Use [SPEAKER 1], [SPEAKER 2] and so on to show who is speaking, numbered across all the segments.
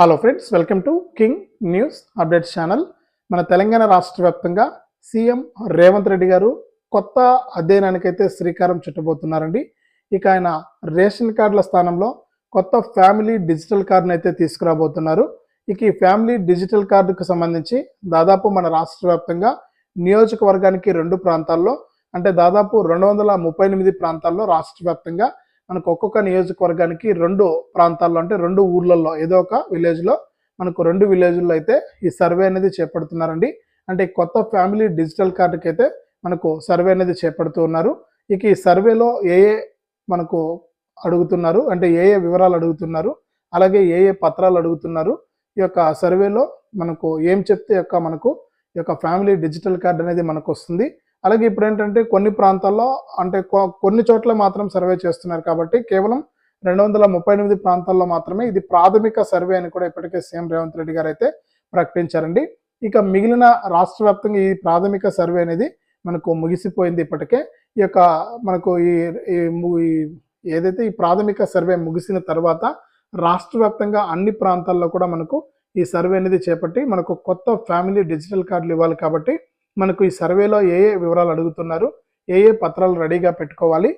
[SPEAKER 1] Hello friends welcome to King News updates channel మన తెలంగాణ రాష్ట్ర వ్యాప్తంగా సీఎం రేవంత్ రెడ్డి గారు కొత్త అధ్యయనానికైతే శ్రీకారం చుట్టబోతున్నారండి. ఇక ఆయన రేషన్ కార్డుల స్థానంలో కొత్త ఫ్యామిలీ డిజిటల్ కార్డును అయితే తీసుకురాబోతున్నారు. ఇక ఈ ఫ్యామిలీ డిజిటల్ కార్డుకు సంబంధించి దాదాపు మన రాష్ట్ర వ్యాప్తంగా నియోజకవర్గానికి రెండు ప్రాంతాల్లో అంటే దాదాపు రెండు వందల ముప్పై ఎనిమిది ప్రాంతాల్లో రాష్ట్ర వ్యాప్తంగా మనకు ఒక్కొక్క నియోజకవర్గానికి రెండు ప్రాంతాల్లో అంటే రెండు ఊర్లలో ఏదో ఒక విలేజ్లో మనకు రెండు విలేజ్లో అయితే ఈ సర్వే అనేది చేపడుతున్నారండి. అంటే కొత్త ఫ్యామిలీ డిజిటల్ కార్డుకి అయితే మనకు సర్వే అనేది చేపడుతూ ఉన్నారు. ఇక ఈ సర్వేలో ఏ ఏ మనకు అడుగుతున్నారు అంటే ఏ ఏ వివరాలు అడుగుతున్నారు అలాగే ఏ ఏ పత్రాలు అడుగుతున్నారు ఈ యొక్క సర్వేలో మనకు ఏం చెప్తే యొక్క మనకు ఈ యొక్క ఫ్యామిలీ డిజిటల్ కార్డ్ అనేది మనకు వస్తుంది అలాగే ఇప్పుడు ఏంటంటే కొన్ని ప్రాంతాల్లో అంటే కొన్ని చోట్ల మాత్రం సర్వే చేస్తున్నారు కాబట్టి కేవలం రెండు వందల ముప్పై ఎనిమిది ప్రాంతాల్లో మాత్రమే ఇది ప్రాథమిక సర్వే అని కూడా ఇప్పటికే సీఎం రేవంత్ రెడ్డి గారు అయితే ప్రకటించారండి. ఇక మిగిలిన రాష్ట్ర వ్యాప్తంగా ఈ ప్రాథమిక సర్వే అనేది మనకు ముగిసిపోయింది ఇప్పటికే. ఈ యొక్క మనకు ఈ ఏదైతే ఈ ప్రాథమిక సర్వే ముగిసిన తర్వాత రాష్ట్ర వ్యాప్తంగా అన్ని ప్రాంతాల్లో కూడా మనకు ఈ సర్వే అనేది చేపట్టి మనకు కొత్త ఫ్యామిలీ డిజిటల్ కార్డులు ఇవ్వాలి కాబట్టి మనకు ఈ సర్వేలో ఏ ఏ వివరాలు అడుగుతున్నారు ఏ ఏ పత్రాలు రెడీగా పెట్టుకోవాలి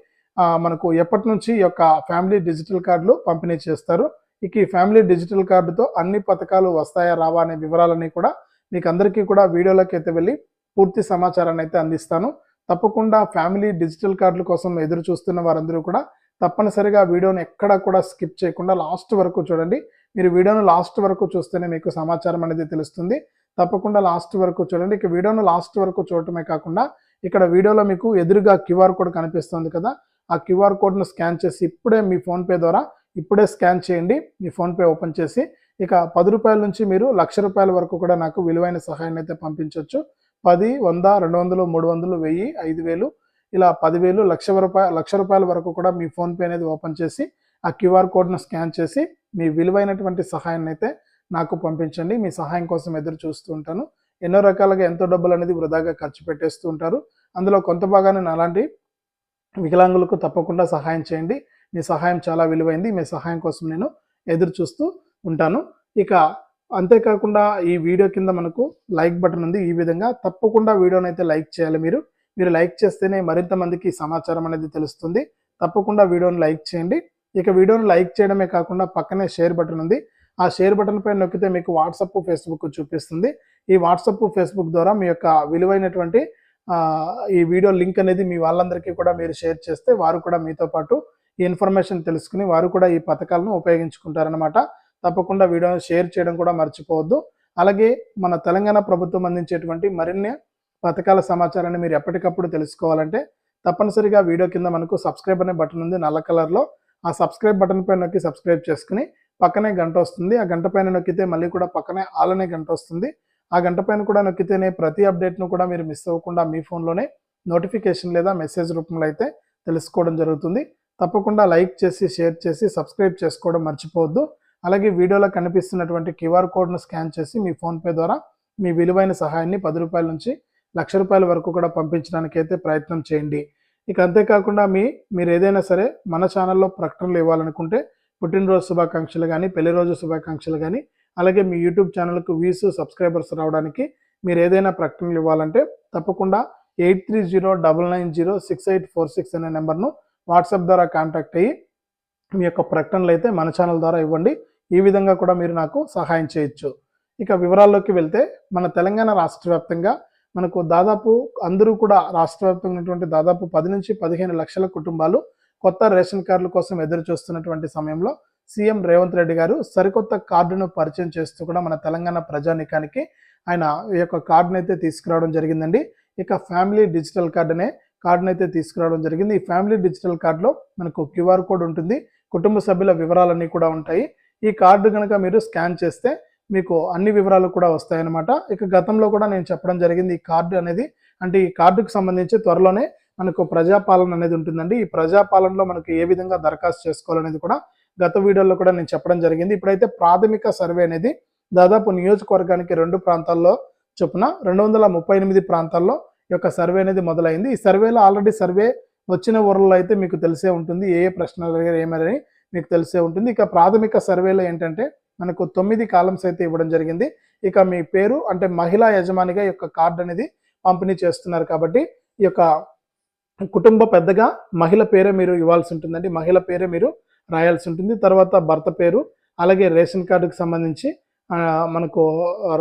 [SPEAKER 1] మనకు ఎప్పటి నుంచి ఈ యొక్క ఫ్యామిలీ డిజిటల్ కార్డులు పంపిణీ చేస్తారు ఇక ఈ ఫ్యామిలీ డిజిటల్ కార్డుతో అన్ని పథకాలు వస్తాయా రావా అనే వివరాలన్నీ కూడా మీకు అందరికీ కూడా వీడియోలోకి అయితే వెళ్ళి పూర్తి సమాచారాన్ని అయితే అందిస్తాను. తప్పకుండా ఫ్యామిలీ డిజిటల్ కార్డుల కోసం ఎదురు చూస్తున్న వారందరూ కూడా తప్పనిసరిగా వీడియోని ఎక్కడా కూడా స్కిప్ చేయకుండా లాస్ట్ వరకు చూడండి. మీరు వీడియోను లాస్ట్ వరకు చూస్తేనే మీకు సమాచారం అనేది తెలుస్తుంది. తప్పకుండా లాస్ట్ వరకు చూడండి. ఇక వీడియోను లాస్ట్ వరకు చూడటమే కాకుండా ఇక్కడ వీడియోలో మీకు ఎదురుగా క్యూఆర్ కోడ్ కనిపిస్తుంది కదా. ఆ క్యూఆర్ కోడ్ను స్కాన్ చేసి ఇప్పుడే మీ ఫోన్పే ద్వారా ఇప్పుడే స్కాన్ చేయండి. మీ ఫోన్పే ఓపెన్ చేసి ఇక పది రూపాయల నుంచి మీరు లక్ష రూపాయల వరకు కూడా నాకు విలువైన సహాయాన్ని అయితే పంపించవచ్చు పది వంద రెండు వందలు మూడు వందలు వెయ్యి ఐదు వేలు ఇలా పదివేలు లక్ష రూపాయ లక్ష రూపాయల వరకు కూడా మీ ఫోన్పే అనేది ఓపెన్ చేసి ఆ క్యూఆర్ కోడ్ను స్కాన్ చేసి మీ విలువైనటువంటి సహాయాన్ని అయితే నాకు పంపించండి మీ సహాయం కోసం ఎదురు చూస్తూ ఉంటాను. ఎన్నో రకాలుగా ఎంతో డబ్బులు అనేది వృధాగా ఖర్చు పెట్టేస్తూ ఉంటారు. అందులో కొంత భాగాన్ని అలాంటి వికలాంగులకు తప్పకుండా సహాయం చేయండి. మీ సహాయం చాలా విలువైంది. మీ సహాయం కోసం నేను ఎదురు చూస్తూ ఉంటాను. ఇక అంతేకాకుండా ఈ వీడియో కింద మనకు లైక్ బటన్ ఉంది. ఈ విధంగా తప్పకుండా వీడియోని అయితే లైక్ చేయాలి మీరు. మీరు లైక్ చేస్తేనే మరింత మందికి సమాచారం అనేది తెలుస్తుంది. తప్పకుండా వీడియోని లైక్ చేయండి. ఇక వీడియోని లైక్ చేయడమే కాకుండా పక్కనే షేర్ బటన్ ఉంది. ఆ షేర్ బటన్ పైన నొక్కితే మీకు వాట్సప్ ఫేస్బుక్ చూపిస్తుంది. ఈ వాట్సప్ ఫేస్బుక్ ద్వారా మీ యొక్క విలువైనటువంటి ఈ వీడియో లింక్ అనేది మీ వాళ్ళందరికీ కూడా మీరు షేర్ చేస్తే వారు కూడా మీతో పాటు ఈ ఇన్ఫర్మేషన్ తెలుసుకుని వారు కూడా ఈ పథకాలను ఉపయోగించుకుంటారనమాట తప్పకుండా వీడియోని షేర్ చేయడం కూడా మర్చిపోవద్దు. అలాగే మన తెలంగాణ ప్రభుత్వం అందించేటువంటి మరిన్ని పథకాల సమాచారాన్ని మీరు ఎప్పటికప్పుడు తెలుసుకోవాలంటే తప్పనిసరిగా వీడియో కింద మనకు సబ్స్క్రైబ్ అనే బటన్ ఉంది నల్ల కలర్లో. ఆ సబ్స్క్రైబ్ బటన్ పైన నొక్కి సబ్స్క్రైబ్ చేసుకుని పక్కనే గంట వస్తుంది. ఆ గంట పైన నొక్కితే మళ్ళీ కూడా పక్కనే ఆలనే గంట వస్తుంది. ఆ గంట పైన కూడా నొక్కితేనే ప్రతి అప్డేట్ను కూడా మీరు మిస్ అవ్వకుండా మీ ఫోన్లోనే నోటిఫికేషన్ లేదా మెసేజ్ రూపంలో అయితే తెలుసుకోవడం జరుగుతుంది. తప్పకుండా లైక్ చేసి షేర్ చేసి సబ్స్క్రైబ్ చేసుకోవడం మర్చిపోవద్దు. అలాగే వీడియోలో కనిపిస్తున్నటువంటి క్యూఆర్ కోడ్ను స్కాన్ చేసి మీ ఫోన్పే ద్వారా మీ విలువైన సహాయాన్ని పది రూపాయల నుంచి లక్ష రూపాయల వరకు కూడా పంపించడానికి అయితే ప్రయత్నం చేయండి. ఇక అంతేకాకుండా మీ మీరు ఏదైనా సరే మన ఛానల్లో ప్రకటనలు ఇవ్వాలనుకుంటే పుట్టినరోజు శుభాకాంక్షలు కానీ పెళ్ళి రోజు శుభాకాంక్షలు కానీ అలాగే మీ యూట్యూబ్ ఛానల్కు వ్యూస్ సబ్స్క్రైబర్స్ రావడానికి మీరు ఏదైనా ప్రకటనలు ఇవ్వాలంటే తప్పకుండా eight three zero double nine zero six eight four six అనే నెంబర్ను వాట్సాప్ ద్వారా కాంటాక్ట్ అయ్యి మీ యొక్క ప్రకటనలు అయితే మన ఛానల్ ద్వారా ఇవ్వండి. ఈ విధంగా కూడా మీరు నాకు సహాయం చేయొచ్చు. ఇక వివరాల్లోకి వెళ్తే మన తెలంగాణ రాష్ట్ర వ్యాప్తంగా మనకు దాదాపు అందరూ కూడా రాష్ట్ర వ్యాప్తంగా ఉన్నటువంటి దాదాపు పది నుంచి పదిహేను లక్షల కుటుంబాలు కొత్త రేషన్ కార్డుల కోసం ఎదురు చూస్తున్నటువంటి సమయంలో సీఎం రేవంత్ రెడ్డి గారు సరికొత్త కార్డును పరిచయం చేస్తూ కూడా మన తెలంగాణ ప్రజానికానికి ఆయన ఈ యొక్క కార్డును అయితే తీసుకురావడం జరిగిందండి. ఇక ఫ్యామిలీ డిజిటల్ కార్డు అనే కార్డును అయితే తీసుకురావడం జరిగింది. ఈ ఫ్యామిలీ డిజిటల్ కార్డులో మనకు క్యూఆర్ కోడ్ ఉంటుంది. కుటుంబ సభ్యుల వివరాలన్నీ కూడా ఉంటాయి. ఈ కార్డు కనుక మీరు స్కాన్ చేస్తే మీకు అన్ని వివరాలు కూడా వస్తాయన్నమాట. ఇక గతంలో కూడా నేను చెప్పడం జరిగింది ఈ కార్డు అనేది అంటే ఈ కార్డుకు సంబంధించి త్వరలోనే మనకు ప్రజాపాలన అనేది ఉంటుందండి. ఈ ప్రజాపాలనలో మనకు ఏ విధంగా దరఖాస్తు చేసుకోవాలనేది కూడా గత వీడియోలో కూడా నేను చెప్పడం జరిగింది. ఇప్పుడైతే ప్రాథమిక సర్వే అనేది దాదాపు నియోజకవర్గానికి రెండు ప్రాంతాల్లో చొప్పున రెండు వందల ముప్పై ఎనిమిది ప్రాంతాల్లో యొక్క సర్వే అనేది మొదలైంది. ఈ సర్వేలో ఆల్రెడీ సర్వే వచ్చిన ఊర్లలో అయితే మీకు తెలిసే ఉంటుంది. ఏ ఏ ప్రశ్నలు అడిగారు ఏమని మీకు తెలిసే ఉంటుంది. ఇక ప్రాథమిక సర్వేలో ఏంటంటే మనకు తొమ్మిది కాలమ్స్ అయితే ఇవ్వడం జరిగింది. ఇక మీ పేరు అంటే మహిళా యజమానిగా యొక్క కార్డు అనేది పంపిణీ చేస్తున్నారు కాబట్టి ఈ యొక్క కుటుంబ పెద్దగా మహిళ పేరే మీరు ఇవ్వాల్సి ఉంటుందండి మహిళ పేరే మీరు రాయాల్సి ఉంటుంది తర్వాత భర్త పేరు అలాగే రేషన్ కార్డుకు సంబంధించి మనకు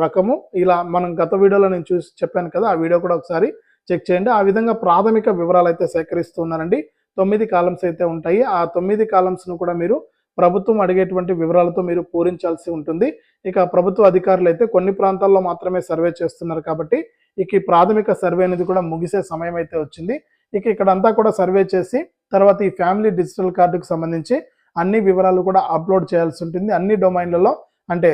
[SPEAKER 1] రకము. ఇలా మనం గత వీడియోలో నేను చూసి చెప్పాను కదా ఆ వీడియో కూడా ఒకసారి చెక్ చేయండి. ఆ విధంగా ప్రాథమిక వివరాలు అయితే సేకరిస్తున్నారండి తొమ్మిది కాలమ్స్ అయితే ఉంటాయి. ఆ తొమ్మిది కాలమ్స్ను కూడా మీరు ప్రభుత్వం అడిగేటువంటి వివరాలతో మీరు పూరించాల్సి ఉంటుంది. ఇక ప్రభుత్వ అధికారులు అయితే కొన్ని ప్రాంతాల్లో మాత్రమే సర్వే చేస్తున్నారు కాబట్టి ఇక ఈ ప్రాథమిక సర్వే అనేది కూడా ముగిసే సమయం అయితే వచ్చింది. ఇక ఇక్కడ అంతా కూడా సర్వే చేసి తర్వాత ఈ ఫ్యామిలీ డిజిటల్ కార్డుకు సంబంధించి అన్ని వివరాలు కూడా అప్లోడ్ చేయాల్సి ఉంటుంది. అన్ని డొమైన్లలో అంటే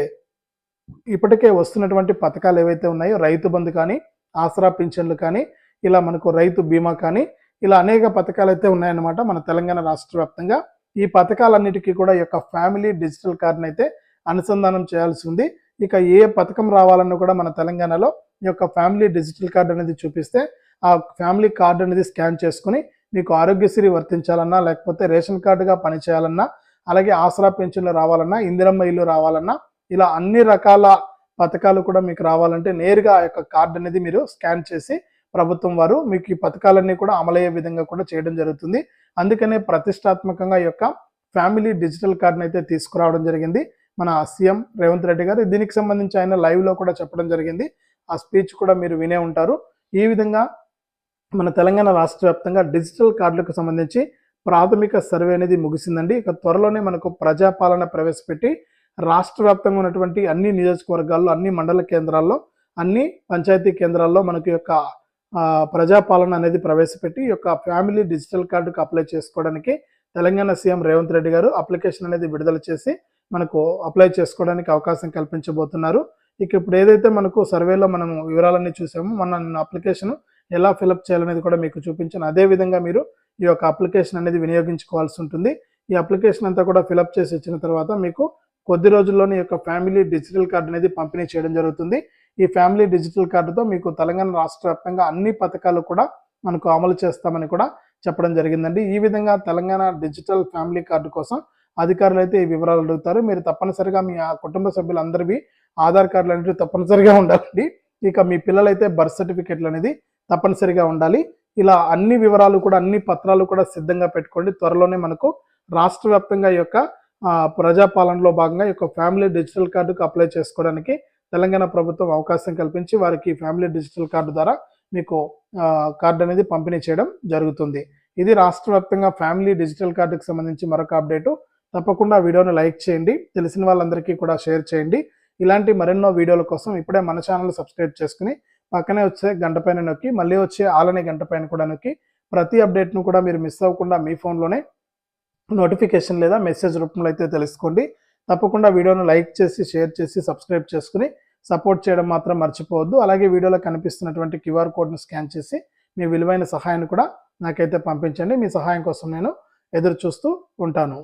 [SPEAKER 1] ఇప్పటికే వస్తున్నటువంటి పథకాలు ఏవైతే ఉన్నాయో రైతు బంధు కానీ ఆసరా పింఛన్లు కానీ ఇలా మనకు రైతు బీమా కానీ ఇలా అనేక పథకాలు అయితే ఉన్నాయన్నమాట మన తెలంగాణ రాష్ట్ర వ్యాప్తంగా. ఈ పథకాలన్నిటికీ కూడా ఈ యొక్క ఫ్యామిలీ డిజిటల్ కార్డుని అయితే అనుసంధానం చేయాల్సి ఉంది. ఇక ఏ పథకం రావాలన్నా కూడా మన తెలంగాణలో ఈ యొక్క ఫ్యామిలీ డిజిటల్ కార్డు అనేది చూపిస్తే ఆ ఫ్యామిలీ కార్డు అనేది స్కాన్ చేసుకుని మీకు ఆరోగ్యశ్రీ వర్తించాలన్నా లేకపోతే రేషన్ కార్డుగా పనిచేయాలన్నా అలాగే ఆసరా పెన్షన్లు రావాలన్నా ఇందిరమ్మ ఇల్లు రావాలన్నా ఇలా అన్ని రకాల పథకాలు కూడా మీకు రావాలంటే నేరుగా ఆ యొక్క కార్డు అనేది మీరు స్కాన్ చేసి ప్రభుత్వం వారు మీకు ఈ పథకాలన్నీ కూడా అమలయ్యే విధంగా కూడా చేయడం జరుగుతుంది. అందుకనే ప్రతిష్టాత్మకంగా యొక్క ఫ్యామిలీ డిజిటల్ కార్డును అయితే తీసుకురావడం జరిగింది. మన సీఎం రేవంత్ రెడ్డి గారు దీనికి సంబంధించి ఆయన లైవ్లో కూడా చెప్పడం జరిగింది. ఆ స్పీచ్ కూడా మీరు వినే ఉంటారు. ఈ విధంగా మన తెలంగాణ రాష్ట్ర వ్యాప్తంగా డిజిటల్ కార్డులకు సంబంధించి ప్రాథమిక సర్వే అనేది ముగిసిందండి. ఇక త్వరలోనే మనకు ప్రజాపాలన ప్రవేశపెట్టి రాష్ట్ర వ్యాప్తంగా ఉన్నటువంటి అన్ని నియోజకవర్గాల్లో అన్ని మండల కేంద్రాల్లో అన్ని పంచాయతీ కేంద్రాల్లో మనకు యొక్క ప్రజాపాలన అనేది ప్రవేశపెట్టి యొక్క ఫ్యామిలీ డిజిటల్ కార్డుకు అప్లై చేసుకోవడానికి తెలంగాణ సీఎం రేవంత్ రెడ్డి గారు అప్లికేషన్ అనేది విడుదల చేసి మనకు అప్లై చేసుకోవడానికి అవకాశం కల్పించబోతున్నారు. ఇక ఇప్పుడు ఏదైతే మనకు సర్వేలో మనం వివరాలన్నీ చూసామో మన అప్లికేషన్ ఎలా ఫిలప్ చేయాలనేది కూడా మీకు చూపించాను. అదే విధంగా మీరు ఈ యొక్క అప్లికేషన్ అనేది వినియోగించుకోవాల్సి ఉంటుంది. ఈ అప్లికేషన్ అంతా కూడా ఫిలప్ చేసి ఇచ్చిన తర్వాత మీకు కొద్ది రోజుల్లోనే యొక్క ఫ్యామిలీ డిజిటల్ కార్డు అనేది పంపిణీ చేయడం జరుగుతుంది. ఈ ఫ్యామిలీ డిజిటల్ కార్డుతో మీకు తెలంగాణ రాష్ట్ర వ్యాప్తంగా అన్ని పథకాలు కూడా మనకు అమలు చేస్తామని కూడా చెప్పడం జరిగిందండి. ఈ విధంగా తెలంగాణ డిజిటల్ ఫ్యామిలీ కార్డు కోసం అధికారులు అయితే ఈ వివరాలు అడుగుతారు. మీరు తప్పనిసరిగా మీ కుటుంబ సభ్యులందరివి ఆధార్ కార్డులు అనేవి తప్పనిసరిగా ఉండాలండి. ఇక మీ పిల్లలైతే బర్త్ సర్టిఫికేట్లు అనేది తప్పనిసరిగా ఉండాలి. ఇలా అన్ని వివరాలు కూడా అన్ని పత్రాలు కూడా సిద్ధంగా పెట్టుకోండి. త్వరలోనే మనకు రాష్ట్ర వ్యాప్తంగా యొక్క ప్రజాపాలనలో భాగంగా యొక్క ఫ్యామిలీ డిజిటల్ కార్డుకు అప్లై చేసుకోవడానికి తెలంగాణ ప్రభుత్వం అవకాశం కల్పించి వారికి ఫ్యామిలీ డిజిటల్ కార్డు ద్వారా మీకు కార్డు అనేది పంపిణీ చేయడం జరుగుతుంది. ఇది రాష్ట్ర వ్యాప్తంగా ఫ్యామిలీ డిజిటల్ కార్డుకు సంబంధించి మరొక అప్డేటు. తప్పకుండా వీడియోను లైక్ చేయండి. తెలిసిన వాళ్ళందరికీ కూడా షేర్ చేయండి. ఇలాంటి మరెన్నో వీడియోల కోసం ఇప్పుడే మన ఛానల్ సబ్స్క్రైబ్ చేసుకుని పక్కనే వచ్చే గంట పైన నొక్కి మళ్ళీ వచ్చే ఆలనే గంట పైన కూడా నొక్కి ప్రతి అప్డేట్ను కూడా మీరు మిస్ అవ్వకుండా మీ ఫోన్లోనే నోటిఫికేషన్ లేదా మెసేజ్ రూపంలో అయితే తెలుసుకోండి. తప్పకుండా వీడియోను లైక్ చేసి షేర్ చేసి సబ్స్క్రైబ్ చేసుకుని సపోర్ట్ చేయడం మాత్రం మర్చిపోవద్దు. అలాగే వీడియోలో కనిపిస్తున్నటువంటి క్యూఆర్ కోడ్ను స్కాన్ చేసి మీ విలువైన సహాయాన్ని కూడా నాకైతే పంపించండి. మీ సహాయం కోసం నేను ఎదురు చూస్తూ ఉంటాను.